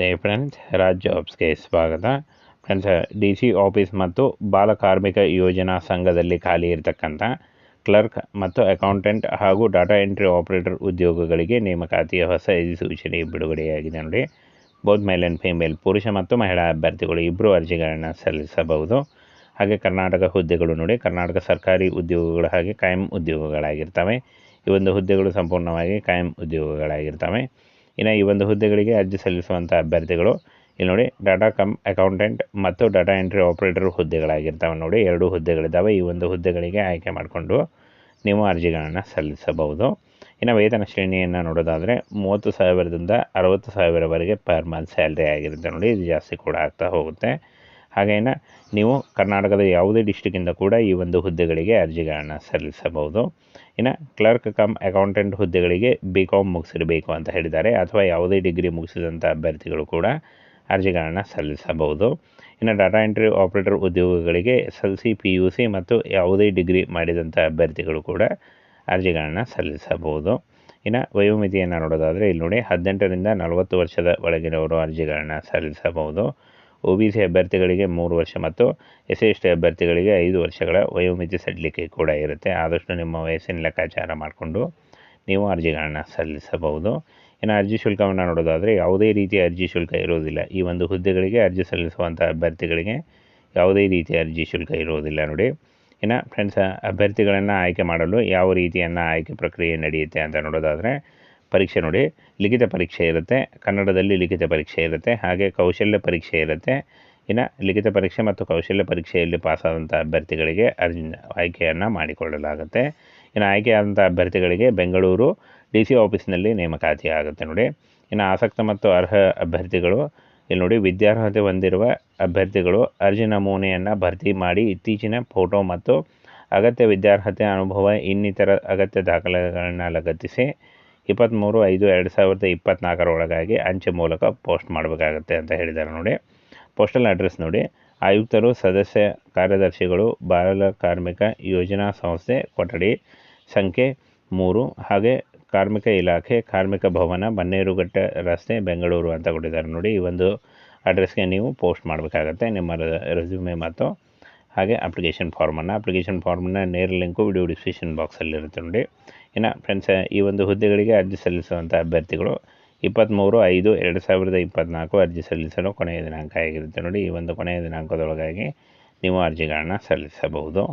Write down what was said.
ನಮಸ್ತೆ ಫ್ರೆಂಡ್ಸ್ ರಾಜ್ ಜಾಬ್ಸ್ಗೆ ಸ್ವಾಗತ. Friends D C office ಮತ್ತು ಬಾಲ ಕಾರ್ಮಿಕ ಯೋಜನಾ ಸಂಘದಲ್ಲಿ ಖಾಲಿ ಇರತಕ್ಕಂಥ ಕ್ಲರ್ಕ್ ಮತ್ತು ಅಕೌಂಟೆಂಟ್ ಹಾಗೂ ಡಾಟಾ ಎಂಟ್ರಿ ಆಪರೇಟರ್ ಉದ್ಯೋಗಗಳಿಗೆ ನೇಮಕಾತಿಯ ಹೊಸ ಅಧಿಸೂಚನೆ ಬಿಡುಗಡೆಯಾಗಿದೆ ನೋಡಿ. ಬೌದ್ ಮೇಲ್ ಆ್ಯಂಡ್ ಫೀಮೇಲ್ ಪುರುಷ ಮತ್ತು ಮಹಿಳಾ ಅಭ್ಯರ್ಥಿಗಳು ಇಬ್ಬರು ಅರ್ಜಿಗಳನ್ನು ಸಲ್ಲಿಸಬಹುದು. ಹಾಗೆ ಕರ್ನಾಟಕ ಹುದ್ದೆಗಳು ನೋಡಿ, ಕರ್ನಾಟಕ ಸರ್ಕಾರಿ ಉದ್ಯೋಗಗಳು ಹಾಗೆ ಕಾಯಂ ಉದ್ಯೋಗಗಳಾಗಿರ್ತವೆ. ಈ ಒಂದು ಹುದ್ದೆಗಳು ಸಂಪೂರ್ಣವಾಗಿ ಕಾಯಂ ಉದ್ಯೋಗಗಳಾಗಿರ್ತವೆ. ಇನ್ನು ಈ ಒಂದು ಹುದ್ದೆಗಳಿಗೆ ಅರ್ಜಿ ಸಲ್ಲಿಸುವಂಥ ಅಭ್ಯರ್ಥಿಗಳು. ಇಲ್ಲಿ ನೋಡಿ ಡಾಟಾ ಕಮ್ ಅಕೌಂಟೆಂಟ್ ಮತ್ತು ಡಾಟಾ ಎಂಟ್ರಿ ಆಪ್ರೇಟರ್ ಹುದ್ದೆಗಳಾಗಿರ್ತಾವೆ ನೋಡಿ. ಎರಡು ಹುದ್ದೆಗಳಿದ್ದಾವೆ. ಈ ಒಂದು ಹುದ್ದೆಗಳಿಗೆ ಆಯ್ಕೆ ಮಾಡಿಕೊಂಡು ನೀವು ಅರ್ಜಿಗಳನ್ನು ಸಲ್ಲಿಸಬಹುದು. ಇನ್ನು ವೇತನ ಶ್ರೇಣಿಯನ್ನು ನೋಡೋದಾದರೆ, ಮೂವತ್ತು ಸಾವಿರದಿಂದ ಅರವತ್ತು ಸಾವಿರವರೆಗೆ ಪರ್ ಮಂತ್ ಸ್ಯಾಲ್ರಿ ಆಗಿರುತ್ತೆ ನೋಡಿ. ಇದು ಜಾಸ್ತಿ ಕೂಡ ಆಗ್ತಾ ಹೋಗುತ್ತೆ. ಹಾಗೇನ ನೀವು ಕರ್ನಾಟಕದ ಯಾವುದೇ ಡಿಸ್ಟಿಕ್ಕಿಂದ ಕೂಡ ಈ ಒಂದು ಹುದ್ದೆಗಳಿಗೆ ಅರ್ಜಿಗಳನ್ನು ಸಲ್ಲಿಸಬಹುದು. ಇನ್ನು ಕ್ಲರ್ಕ್ ಕಮ್ ಅಕೌಂಟೆಂಟ್ ಹುದ್ದೆಗಳಿಗೆ ಬಿ ಕಾಮ್ ಮುಗಿಸಿರಬೇಕು ಅಂತ ಹೇಳಿದ್ದಾರೆ. ಅಥವಾ ಯಾವುದೇ ಡಿಗ್ರಿ ಮುಗಿಸಿದಂಥ ಅಭ್ಯರ್ಥಿಗಳು ಕೂಡ ಅರ್ಜಿಗಳನ್ನು ಸಲ್ಲಿಸಬಹುದು. ಇನ್ನು data entry operator ಉದ್ಯೋಗಗಳಿಗೆ S L C P U C ಮತ್ತು ಯಾವುದೇ ಡಿಗ್ರಿ ಮಾಡಿದಂಥ ಅಭ್ಯರ್ಥಿಗಳು ಕೂಡ ಅರ್ಜಿಗಳನ್ನು ಸಲ್ಲಿಸಬಹುದು. ಇನ್ನು ವಯೋಮಿತಿಯನ್ನು ನೋಡೋದಾದರೆ ಇಲ್ಲಿ ನೋಡಿ ಹದಿನೆಂಟರಿಂದ ನಲವತ್ತು ವರ್ಷದ ಒಳಗಿನವರು ಅರ್ಜಿಗಳನ್ನು ಸಲ್ಲಿಸಬಹುದು. ಒ ಬಿ ಸಿ ಅಭ್ಯರ್ಥಿಗಳಿಗೆ ಮೂರು ವರ್ಷ ಮತ್ತು ಎಸ್ ಎಸ್ ಟಿ ಅಭ್ಯರ್ಥಿಗಳಿಗೆ ಐದು ವರ್ಷಗಳ ವಯೋಮಿತಿ ಸಡಿಲಿಕೆ ಕೂಡ ಇರುತ್ತೆ. ಆದಷ್ಟು ನಿಮ್ಮ ವಯಸ್ಸಿನ ಲೆಕ್ಕಾಚಾರ ಮಾಡಿಕೊಂಡು ನೀವು ಅರ್ಜಿಗಳನ್ನು ಸಲ್ಲಿಸಬಹುದು. ಇನ್ನು ಅರ್ಜಿ ಶುಲ್ಕವನ್ನು ನೋಡೋದಾದರೆ ಯಾವುದೇ ರೀತಿಯ ಅರ್ಜಿ ಶುಲ್ಕ ಇರುವುದಿಲ್ಲ ಈ ಒಂದು ಹುದ್ದೆಗಳಿಗೆ ಅರ್ಜಿ ಸಲ್ಲಿಸುವಂಥ ಅಭ್ಯರ್ಥಿಗಳಿಗೆ ಯಾವುದೇ ರೀತಿಯ ಅರ್ಜಿ ಶುಲ್ಕ ಇರುವುದಿಲ್ಲ ನೋಡಿ. ಇನ್ನು ಫ್ರೆಂಡ್ಸ್, ಅಭ್ಯರ್ಥಿಗಳನ್ನು ಆಯ್ಕೆ ಮಾಡಲು ಯಾವ ರೀತಿಯನ್ನು ಆಯ್ಕೆ ಪ್ರಕ್ರಿಯೆ ನಡೆಯುತ್ತೆ ಅಂತ ನೋಡೋದಾದರೆ ಪರೀಕ್ಷೆ ನೋಡಿ, ಲಿಖಿತ ಪರೀಕ್ಷೆ ಇರುತ್ತೆ. ಕನ್ನಡದಲ್ಲಿ ಲಿಖಿತ ಪರೀಕ್ಷೆ ಇರುತ್ತೆ. ಹಾಗೆ ಕೌಶಲ್ಯ ಪರೀಕ್ಷೆ ಇರುತ್ತೆ. ಇನ್ನು ಲಿಖಿತ ಪರೀಕ್ಷೆ ಮತ್ತು ಕೌಶಲ್ಯ ಪರೀಕ್ಷೆಯಲ್ಲಿ ಪಾಸಾದಂಥ ಅಭ್ಯರ್ಥಿಗಳಿಗೆ ಅರ್ಜಿ ಆಯ್ಕೆಯನ್ನು ಮಾಡಿಕೊಳ್ಳಲಾಗುತ್ತೆ. ಇನ್ನು ಆಯ್ಕೆಯಾದಂಥ ಅಭ್ಯರ್ಥಿಗಳಿಗೆ ಬೆಂಗಳೂರು ಡಿ ಸಿ ಆಫೀಸ್ನಲ್ಲಿ ನೇಮಕಾತಿ ಆಗುತ್ತೆ ನೋಡಿ. ಇನ್ನು ಆಸಕ್ತ ಮತ್ತು ಅರ್ಹ ಅಭ್ಯರ್ಥಿಗಳು, ಇಲ್ಲಿ ನೋಡಿ ವಿದ್ಯಾರ್ಹತೆ ಹೊಂದಿರುವ ಅಭ್ಯರ್ಥಿಗಳು ಅರ್ಜಿ ನಮೂನೆಯನ್ನು ಭರ್ತಿ ಮಾಡಿ ಇತ್ತೀಚಿನ ಫೋಟೋ ಮತ್ತು ಅಗತ್ಯ ವಿದ್ಯಾರ್ಹತೆ ಅನುಭವ ಇನ್ನಿತರ ಅಗತ್ಯ ದಾಖಲೆಗಳನ್ನು ಲಗತ್ತಿಸಿ ಇಪ್ಪತ್ತ್ಮೂರು ಐದು, ಎರಡು ಸಾವಿರದ ಇಪ್ಪತ್ತ್ನಾಲ್ಕರೊಳಗಾಗಿ ಅಂಚೆ ಮೂಲಕ ಪೋಸ್ಟ್ ಮಾಡಬೇಕಾಗತ್ತೆ ಅಂತ ಹೇಳಿದ್ದಾರೆ ನೋಡಿ. ಪೋಸ್ಟಲ್ ಅಡ್ರೆಸ್ ನೋಡಿ. ಆಯುಕ್ತರು, ಸದಸ್ಯ, ಕಾರ್ಯದರ್ಶಿಗಳು ಬಾಲ ಕಾರ್ಮಿಕ, ಯೋಜನಾ ಸಂಸ್ಥೆ, ಕೊಠಡಿ ಸಂಖ್ಯೆ ಮೂರು ಹಾಗೆ ಕಾರ್ಮಿಕ ಇಲಾಖೆ, ಕಾರ್ಮಿಕ ಭವನ, ಬನ್ನೇರುಘಟ್ಟ ರಸ್ತೆ, ಬೆಂಗಳೂರು ಅಂತ ಕೊಟ್ಟಿದ್ದಾರೆ ನೋಡಿ. ಈ ಒಂದು ಅಡ್ರೆಸ್ಗೆ ನೀವು ಪೋಸ್ಟ್ ಮಾಡಬೇಕಾಗತ್ತೆ. ನಿಮ್ಮ ರೆಸ್ಯೂಮೆ ಮತ್ತು ಹಾಗೆ ಅಪ್ಲಿಕೇಶನ್ ಫಾರ್ಮನ್ನು ಅಪ್ಲಿಕೇಶನ್ ಫಾರ್ಮನ್ನ ನೇರ ಲಿಂಕು ವಿಡಿಯೋ ಡಿಸ್ಕ್ರಿಪ್ಷನ್ ಬಾಕ್ಸಲ್ಲಿರುತ್ತೆ ನೋಡಿ. ಇನ್ನು ಫ್ರೆಂಡ್ಸ್ ಈ ಒಂದು ಹುದ್ದೆಗಳಿಗೆ ಅರ್ಜಿ ಸಲ್ಲಿಸುವಂಥ ಅಭ್ಯರ್ಥಿಗಳು ಇಪ್ಪತ್ತ್ಮೂರು ಐದು, ಎರಡು ಸಾವಿರದ ಇಪ್ಪತ್ತ್ನಾಲ್ಕು ಅರ್ಜಿ ಸಲ್ಲಿಸಲು ಕೊನೆಯ ದಿನಾಂಕ ಆಗಿರುತ್ತೆ ನೋಡಿ. ಈ ಒಂದು ಕೊನೆಯ ದಿನಾಂಕದೊಳಗಾಗಿ ನೀವು ಅರ್ಜಿಗಳನ್ನು ಸಲ್ಲಿಸಬಹುದು.